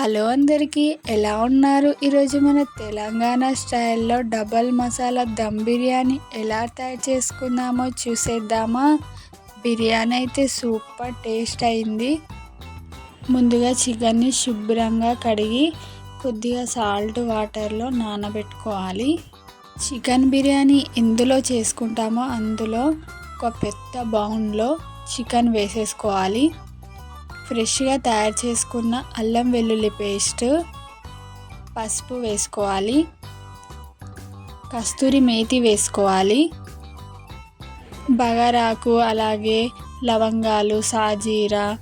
Hello అందరికీ ఎలా ఉన్నారు? ఈరోజు మన తెలంగాణ స్టైల్లో డబల్ మసాలా దమ్ బిర్యానీ ఎలా తయారు చేసుకుందామో చూసేద్దామా? బిర్యానీ అయితే సూపర్ టేస్ట్ అయింది. ముందుగా చికెన్ని శుభ్రంగా కడిగి కొద్దిగా సాల్ట్ వాటర్లో నానబెట్టుకోవాలి. చికెన్ బిర్యానీ ఎందులో చేసుకుంటామో అందులో ఒక పెద్ద బౌన్లో చికెన్ వేసేసుకోవాలి. ఫ్రెష్గా తయారు చేసుకున్న అల్లం వెల్లుల్లి పేస్ట్ పసుపు వేసుకోవాలి. కస్తూరి మేతి వేసుకోవాలి. బగారాకు అలాగే లవంగాలు సాజీరా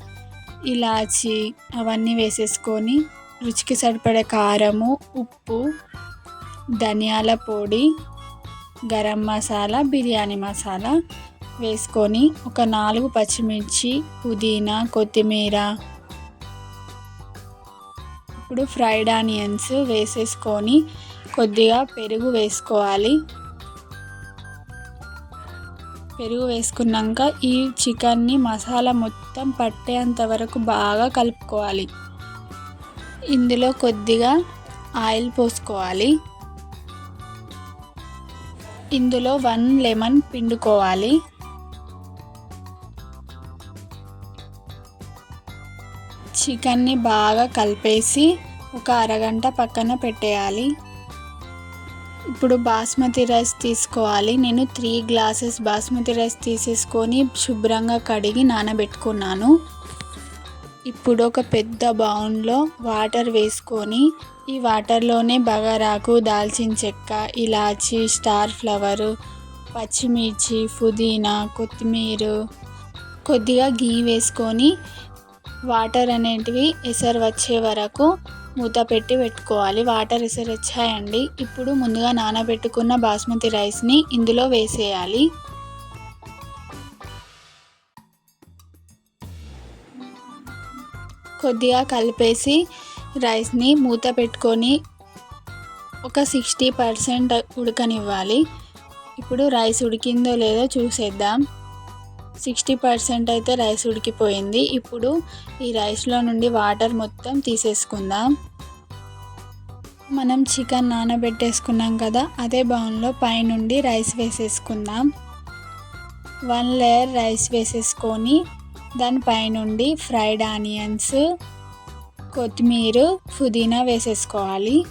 ఇలాచి అవన్నీ వేసేసుకొని రుచికి సరిపడే కారము ఉప్పు ధనియాల పొడి గరం మసాలా బిర్యానీ మసాలా వేసుకొని ఒక నాలుగు పచ్చిమిర్చి పుదీనా కొత్తిమీర. ఇప్పుడు ఫ్రైడ్ ఆనియన్స్ వేసేసుకొని కొద్దిగా పెరుగు వేసుకోవాలి. పెరుగు వేసుకున్నాక ఈ చికెన్ని మసాలా మొత్తం పట్టేంత వరకు బాగా కలుపుకోవాలి. ఇందులో కొద్దిగా ఆయిల్ పోసుకోవాలి. ఇందులో వన్ లెమన్ పిండుకోవాలి. చికెన్ని బాగా కలిపేసి ఒక అరగంట పక్కన పెట్టేయాలి. ఇప్పుడు బాస్మతి రైస్ తీసుకోవాలి. నేను త్రీ గ్లాసెస్ బాస్మతి రైస్ తీసేసుకొని శుభ్రంగా కడిగి నానబెట్టుకున్నాను. ఇప్పుడు ఒక పెద్ద బౌన్లో వాటర్ వేసుకొని ఈ వాటర్లోనే బగారాకు దాల్చిన చెక్క ఇలాచి స్టార్ ఫ్లవరు పచ్చిమిర్చి పుదీనా కొత్తిమీర కొద్దిగా గీ వేసుకొని వాటర్ అనేటివి ఎసరు వచ్చే వరకు మూత పెట్టి పెట్టుకోవాలి. వాటర్ ఎసరు వచ్చాయండి. ఇప్పుడు ముందుగా నానబెట్టుకున్న బాస్మతి రైస్ని ఇందులో వేసేయాలి. కొద్దిగా కలిపేసి రైస్ని మూత పెట్టుకొని ఒక సిక్స్టీ పర్సెంట్ ఉడకనివ్వాలి. ఇప్పుడు రైస్ ఉడికిందో లేదో చూసేద్దాం. సిక్స్టీ పర్సెంట్ అయితే రైస్ ఉడికిపోయింది. ఇప్పుడు ఈ రైస్లో నుండి వాటర్ మొత్తం తీసేసుకుందాం. మనం చికెన్ నానబెట్టేసుకున్నాం కదా అదే బౌన్లో పైనుండి రైస్ వేసేసుకుందాం. వన్ లేయర్ రైస్ వేసేసుకొని దానిపైనుండి ఫ్రైడ్ ఆనియన్స్ కొత్తిమీర పుదీనా వేసేసుకోవాలి.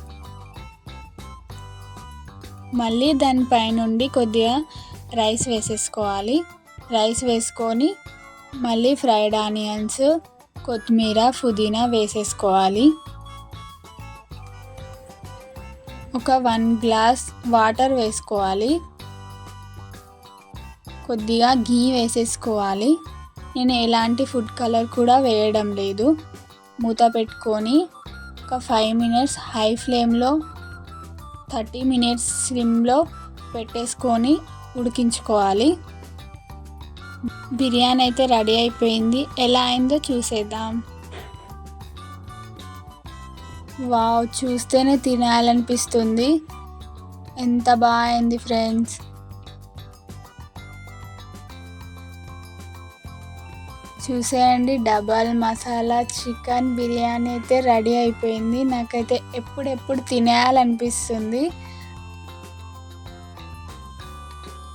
మళ్ళీ దానిపైనుండి కొద్దిగా రైస్ వేసేసుకోవాలి. రైస్ వేసుకొని మళ్ళీ ఫ్రైడ్ ఆనియన్స్ కొత్తిమీర పుదీనా వేసేసుకోవాలి. ఒక వన్ గ్లాస్ వాటర్ వేసుకోవాలి. కొద్దిగా గీ వేసేసుకోవాలి. నేను ఎలాంటి ఫుడ్ కలర్ కూడా వేయడం లేదు. మూత పెట్టుకొని ఒక ఫైవ్ మినిట్స్ హై ఫ్లేమ్లో థర్టీ మినిట్స్ స్లిమ్లో పెట్టేసుకొని ఉడికించుకోవాలి. బిర్యానీ అయితే రెడీ అయిపోయింది. ఎలా అయిందో చూసేద్దాం. వావ్ చూస్తేనే తినాలనిపిస్తుంది. ఎంత బాగుంది ఫ్రెండ్స్. చూసేయండి డబల్ మసాలా చికెన్ బిర్యానీ అయితే రెడీ అయిపోయింది. నాకైతే ఎప్పుడెప్పుడు తినేయాలనిపిస్తుంది.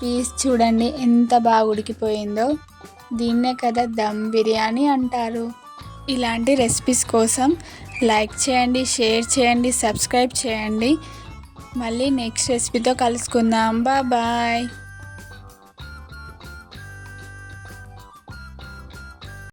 పీస్ చూడండి ఎంత బాగా ఉడికిపోయిందో. దీన్నే కదా దమ్ బిర్యానీ అంటారు. ఇలాంటి రెసిపీస్ కోసం లైక్ చేయండి షేర్ చేయండి సబ్స్క్రైబ్ చేయండి. మళ్ళీ నెక్స్ట్ రెసిపీతో కలుసుకుందాం. బాయ్